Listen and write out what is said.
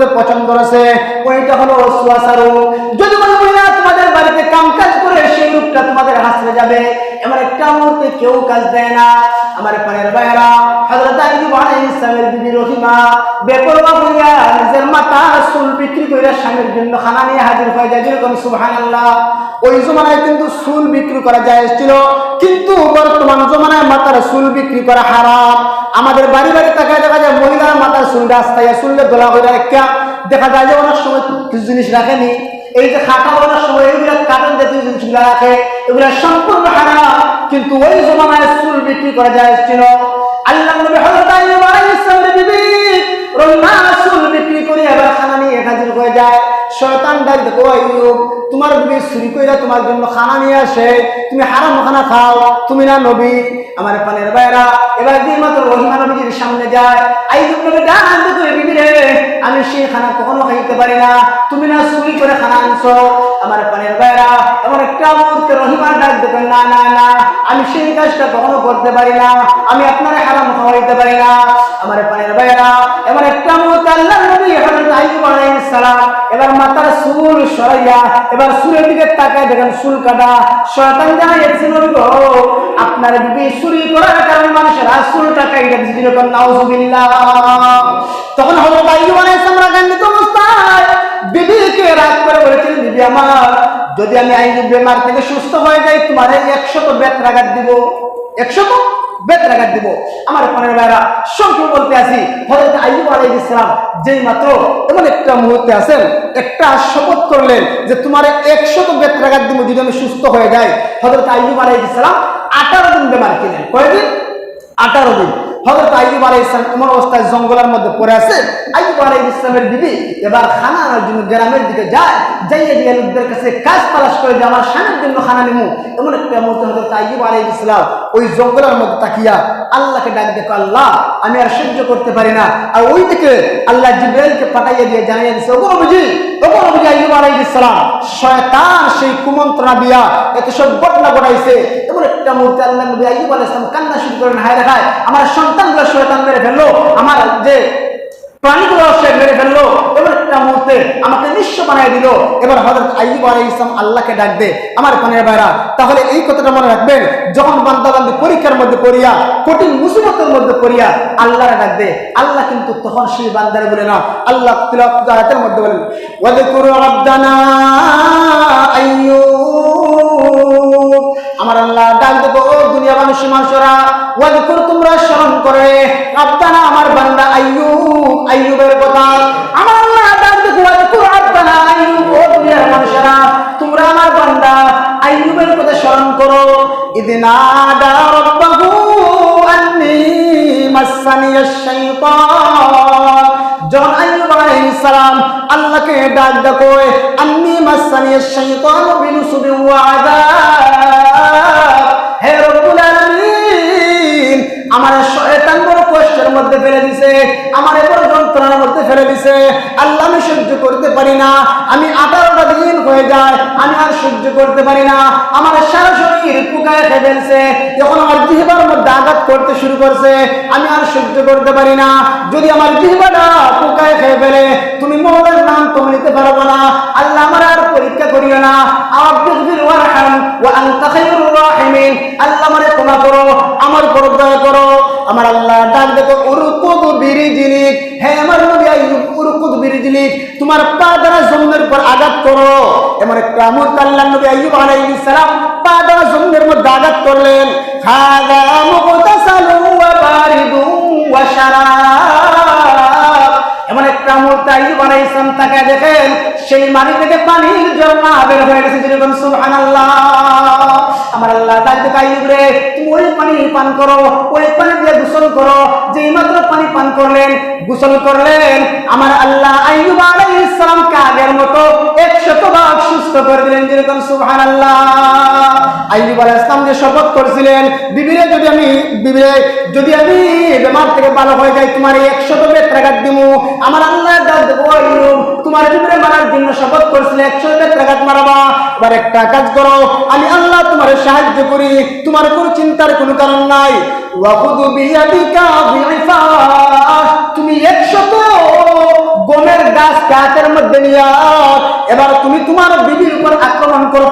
মধ্যে পছন্দ আছে ওইটা হলো সুয়াসারু যদি কোনো মহিলা তোমাদের বাড়িতে কাম কাজ করে সেই রূপটা তোমাদের হাসরে যাবে, এমন একটা মুহূর্তে কেউ কাজ দেয় না। আমার বাইরা হযরত আইয়ুব আলাইহিস সালামের বিবি রহিমা, বেপরোয়া হইয়া নিজের বিক্রি কইরা স্বামীর জন্য খানা নিয়ে হাজির হয়ে যায়। যেরকম সুবহানাল্লাহ। ওই জমানায় কিন্তু বিক্রি করা ছিল, কিন্তু বর্তমান জমানায় মাথার চুল বিক্রি করা হারাম। আমাদের বাড়ি বাড়ি তাকায় দেখা যায় মহিলার মাথার চুল রাস্তায় চুললে দোলা হয়ে একটা দেখা যায় যে অনেক সময় কিছু জিনিস রাখেনি। এই যে খাটা অনেক সময় এইগুলা কাটন জাতীয় জিনিসগুলা রাখে, এগুলা সম্পূর্ণ হারাম, কিন্তু ওই বিক্রি করা যায় ছিল ডাক দেখো আইয়ুব তোমার বিবি চুরি কইরা তোমার জন্য খানা নিয়ে আসে, তুমি হারাম খানা খাও, তুমি না নবী? আমার পানের বাইরা এবার দিয়ে মাত্র রহিমা নবীজির সামনে যায় আইয়ুব নবী ডাক দেখো বিবি রে, আমি সেই খানা কখনো খাইতে পারি না, তুমি না চুরি করে খানা আনছো। আমার পানের বাইরা এমন একটা মুহূর্তে রহিমা ডাক দেখো না না না, আমি সেই কাজটা কখনো করতে পারি না, আমি আপনার হারাম খাওয়াইতে পারি না। আমার পানের বাইরা এবার একটা মুহূর্তে আল্লাহ নবী হযরত আইয়ুব আলাইহিস সালাম, এবার চুল সরাইয়া এবার চুলের দিকে তাকায় দেখেন চুল কাটা। শয়তান জানাই নবী গো আপনার বিবি চুরি করার কারণে মানুষের আর কাইটা দিছিল কোন নাউজুবিল্লাহ। তখন হযরত আইয়ুব আলাইহিস সালাম রাগান্বিত অবস্থায় বিবিকে রাগ করে বলেছিলেন, বিবি আমার, যদি আমি আইয়ুব বেমার থেকে সুস্থ হয়ে যাই, তোমার একশত বেত রাগাত দিব। একশত? বেত রাগাত দিব। আমার পানের ভাইরা সংক্ষেপ বলতে আসি হজরত আইব আলাই ইসলাম যেই মাত্র এমন একটা মুহূর্তে আসেন, একটা শপথ করলেন যে তোমার একশত বেদ রাখার দিব যদি আমি সুস্থ হয়ে যাই। হজরত আইব আলাই ইসলাম আঠারো দিন বেমার কিনেন কয়দিন? আঠারো দিন। হযরত আইয়ুব আলাইহিস সালাম এমন অবস্থায় জঙ্গলের মধ্যে পড়ে আছে। আইয়ুব আলাইহিস সালামের বিবি এবার খানা আনার জন্য গ্রামের দিকে যায়, যাইয়ে গিয়ে লোকদের কাছে কাজ তালাশ করে যে, আমার স্বামীর জন্য খানা নিমু। এমন একটা মুহূর্তে হযরত আইয়ুব আলাইহিস সালাম ওই জঙ্গলের মধ্যে তাকিয়া আল্লাহকে ডাক দেখো আল্লাহ, আমি আর সহ্য করতে পারি না। আর ওই দিকে আল্লাহ জিব্রাইলকে পাঠাইয়া দিয়ে জানিয়ে দিছে, ওগো নবীজি ওগো নবীজি আইয়ুব আলাইহিস সালাম, শয়তান সেই কুমন্ত্রণা দিয়া এত সব ঘটনা ঘটাইছে। এমন একটা মুহূর্তে আল্লাহ নবী আইয়ুব আলাইহিস সালাম কান্না শুরু করেন, হায় রে হায়, আমার সন্তানগুলো শয়তান মেরে ফেলল, আমার যে প্রাণীগুলো সে মেরে ফেলল এবার একটা মুহূর্তে আমাকে নিঃস্ব বানাই দিল। এবার হজরত আইয়ুব আলাইহিস সালাম আল্লাহকে ডাক দে, আমার পানের ভাইরা, তাহলে এই কথাটা মনে রাখবেন, যখন বান্দাবান্দি পরীক্ষার মধ্যে পড়িয়া, কঠিন মুসিবতের মধ্যে পড়িয়া, আল্লাহরে ডাক দে, আল্লাহ কিন্তু তখন সেই বান্দারে বলে না, আল্লাহ আয়াতের মধ্যে বলেন ওয়াযকুরু রাব্বানা আইয়ুব আমার আল্লাহ ডাক দেবো, ও দুনিয়া মানুষ মানুষরা ওয়াজকুর তোমরা স্মরণ করে, আব্দানা আমার বান্দা আইয়ুব, আইয়ুবের কথা। আমার আল্লাহ ডাক দেবো ওয়াজকুর আব্দানা আইয়ুব, ও দুনিয়ার মানুষরা, তোমরা আমার বান্দা আইয়ুবের কথা স্মরণ করো। ইদিনা দা রাব্বাহু আন্নি মাসানিয়াশ শাইতান যখন আইয়ুব আলাইহিস আল্লাহকে ডাক দেখো আন্নি মাসানিয়াশ শাইতান বিনুসুবি ওয়া আযাব মধ্যে ফেলে দিছে, আমার এবার যন্ত্রণার মধ্যে ফেলে দিছে। আল্লাহ, আমি সহ্য করতে পারি না। আমি আঠারোটা দিন হয়ে যায়, আমি আর সহ্য করতে পারি না। আমার সারা শরীর পুকায় ফেলছে। যখন আমার জিহবার মধ্যে করতে শুরু করছে, আমি আর সহ্য করতে পারি না। যদি আমার জিহ্বাটা পুকায় খেয়ে ফেলে, তুমি মৌলার নাম তুমি নিতে পারব না। আল্লাহ আমার আর পরীক্ষা করিও না। আল্লাহ আমারে ক্ষমা করো, আমার করো। আমার আল্লাহ ডাক দেখো, উরকুদ আমার নবী উরকুদ তোমার পা দ্বারা জমিনের উপর আঘাত করো। এমন একটা আল্লাহ নবী আইয়ুব আলাইহিস সালাম পা দ্বারা জমিনের মধ্যে আঘাত করলেন। সেই মাটি থেকে পানির ঝর্ণা বের হয়ে গেছে। যেরকম সুবহানাল্লাহ। আমার আল্লাহ ডাকতে আইয়ুব রে তুমি ওই পানি পান করো, ওই পানি দিয়ে গোসল করো। যেই মাত্র পানি পান করলেন, গোসল করলেন, আমার আল্লাহ আইয়ুব আলাইহিস সালাম আগের মতো 100 ভাগ সুস্থ করে দিলেন। যেরকম সুবহানাল্লাহ। আইয়ুব আলাইহিস সালাম যে শপথ করেছিলেন, বিবিরে, যদি আমি, বিবিরে, যদি আমি বেমার থেকে ভালো হয়ে যাই, তোমার এই 100 বেত রাগাত দিমু। আমার আল্লাহ দেবো তোমার জন্য শপথ করেছিলে 100 বেত মারাবা এবার একটা কাজ করো, আমি আল্লাহ তোমার সাহায্য করি, তোমার কোনো চিন্তার কোনো কারণ নাই। তুমি একশত গমের গাছ কাঠের মধ্যে নিয়ে এবার তুমি তোমার বিবির উপর আক্রমণ করো